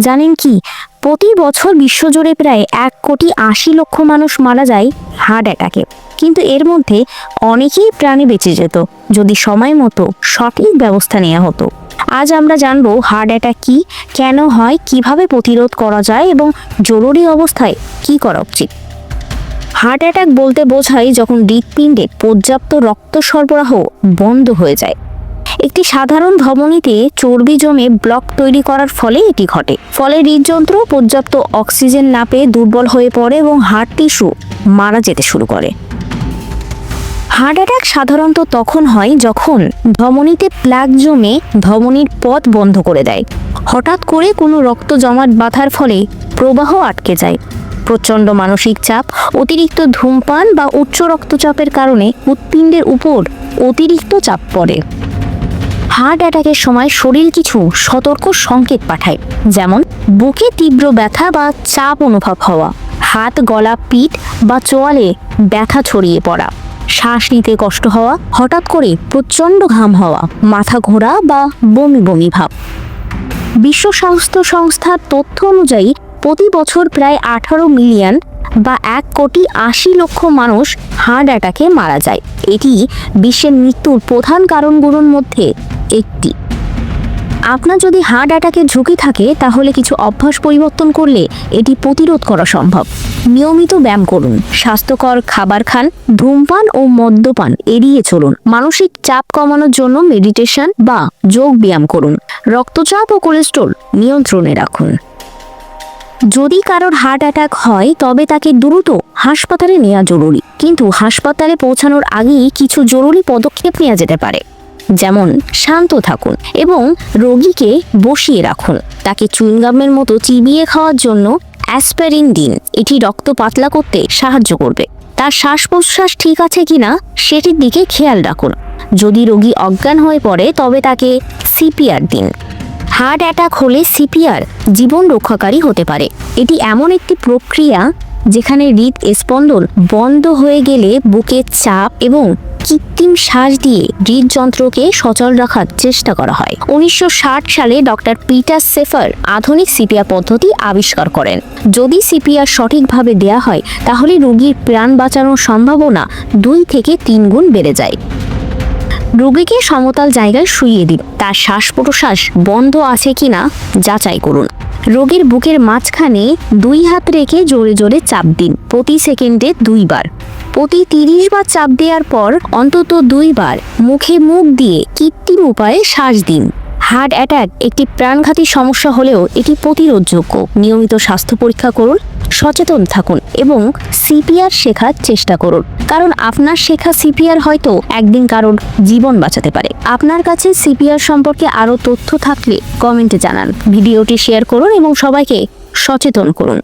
জানেন কি? প্রতি বছর বিশ্বজুড়ে প্রায় এক কোটি আশি লক্ষ মানুষ মারা যায় হার্ট অ্যাটাকে। কিন্তু এর মধ্যে অনেকেই প্রাণে বেঁচে যেত, যদি সময় মতো সঠিক ব্যবস্থা নেওয়া হতো। আজ আমরা জানব হার্ট অ্যাটাক কি, কেন হয়, কীভাবে প্রতিরোধ করা যায় এবং জরুরি অবস্থায় কি করা উচিত। হার্ট অ্যাটাক বলতে বোঝায় যখন হৃৎপিণ্ডে পর্যাপ্ত রক্ত সরবরাহ বন্ধ হয়ে যায়। একটি সাধারণ ধমনীতে চর্বি জমে ব্লক তৈরি করার ফলে এটি ঘটে। ফলে হৃদযন্ত্র, পর্যাপ্ত অক্সিজেন না পেয়ে দুর্বল হয়ে পড়ে এবং হার্ট টিস্যু মারা যেতে শুরু করে। হার্ট অ্যাটাক সাধারণত তখন হয় যখন ধমনীতে প্লাগ জমে ধমনীর পথ বন্ধ করে দেয়। হঠাৎ করে কোনো রক্ত জমাট বাঁধার ফলে প্রবাহ আটকে যায়। প্রচণ্ড মানসিক চাপ, অতিরিক্ত ধূমপান বা উচ্চ রক্তচাপের কারণে উৎপিণ্ডের উপর অতিরিক্ত চাপ পড়ে। হার্ট অ্যাটাকের সময় শরীর কিছু সতর্ক সংকেত পাঠায়, যেমন বুকে তীব্র ব্যথা বা চাপ অনুভব হওয়া, হাত, গলা, পিঠ বা চোয়ালে ব্যথা ছড়িয়ে পড়া, শ্বাস নিতে কষ্ট হওয়া, হঠাৎ করে প্রচণ্ড ঘাম হওয়া, মাথা ঘোরা বা বমি বমি ভাব। বিশ্ব স্বাস্থ্য সংস্থার তথ্য অনুযায়ী, প্রতি বছর প্রায় আঠারো মিলিয়ন বা এক কোটি আশি লক্ষ মানুষ হার্ট অ্যাটাকে মারা যায়। এটি বিশ্বের মৃত্যুর প্রধান কারণগুলোর মধ্যে একটি। আপনার যদি হার্ট অ্যাটাকের ঝুঁকি থাকে, তাহলে কিছু অভ্যাস পরিবর্তন করলে এটি প্রতিরোধ করা সম্ভব। নিয়মিত ব্যায়াম করুন, স্বাস্থ্যকর খাবার খান, ধূমপান ও মদ্যপান এড়িয়ে চলুন। মানসিক চাপ কমানোর জন্য মেডিটেশন বা যোগ ব্যায়াম করুন। রক্তচাপ ও কোলেস্ট্রল নিয়ন্ত্রণে রাখুন। যদি কারোর হার্ট অ্যাটাক হয়, তবে তাকে দ্রুত হাসপাতালে নেওয়া জরুরি। কিন্তু হাসপাতালে পৌঁছানোর আগেই কিছু জরুরি পদক্ষেপ নেওয়া যেতে পারে। যেমন শান্ত থাকুন এবং রোগীকে বসিয়ে রাখুন। তাকে চুইংগামের মতো চিবিয়ে খাওয়ার জন্য অ্যাসপ্যারিন দিন। এটি রক্ত পাতলা করতে সাহায্য করবে। তার শ্বাস প্রশ্বাস ঠিক আছে কিনা সেটির দিকে খেয়াল রাখুন। যদি রোগী অজ্ঞান হয়ে পড়ে, তবে তাকে সিপিআর দিন। হার্ট অ্যাটাক হলে সিপিআর জীবন রক্ষাকারী হতে পারে। এটি এমন একটি প্রক্রিয়া যেখানে হৃদ স্পন্দন বন্ধ হয়ে গেলে বুকের চাপ এবং কৃত্রিম শ্বাস দিয়ে হৃদযন্ত্রকে সচল রাখার চেষ্টা করা হয়। উনিশশো ষাট সালে ডক্টর পিটার সেফার আধুনিক সিপিআর পদ্ধতি আবিষ্কার করেন। যদি সিপিআর সঠিকভাবে দেয়া হয়, তাহলে রোগীর প্রাণ বাঁচানোর সম্ভাবনা দুই থেকে তিন গুণ বেড়ে যায়। রোগীকে সমতল জায়গায় শুইয়ে দিন। তার শ্বাস প্রশ্বাস বন্ধ আছে কিনা যাচাই করুন। রোগীর বুকের মাঝখানে দুই হাত রেখে জোরে জোরে চাপ দিন। প্রতি সেকেন্ডে দুইবার। প্রতি তিরিশ বার চাপ দেওয়ার পর অন্তত দুইবার মুখে মুখ দিয়ে কৃত্রিম উপায়ে শ্বাস দিন। হার্ট অ্যাটাক একটি প্রাণঘাতী সমস্যা হলেও এটি প্রতিরোধযোগ্য। নিয়মিত স্বাস্থ্য পরীক্ষা করুন, সচেতন থাকুন এবং সিপিআর শেখার চেষ্টা করুন। কারণ আপনার শেখা সিপিআর হয়তো একদিন কারোর জীবন বাঁচাতে পারে। আপনার কাছে সিপিআর সম্পর্কে আরও তথ্য থাকলে কমেন্টে জানান। ভিডিওটি শেয়ার করুন এবং সবাইকে সচেতন করুন।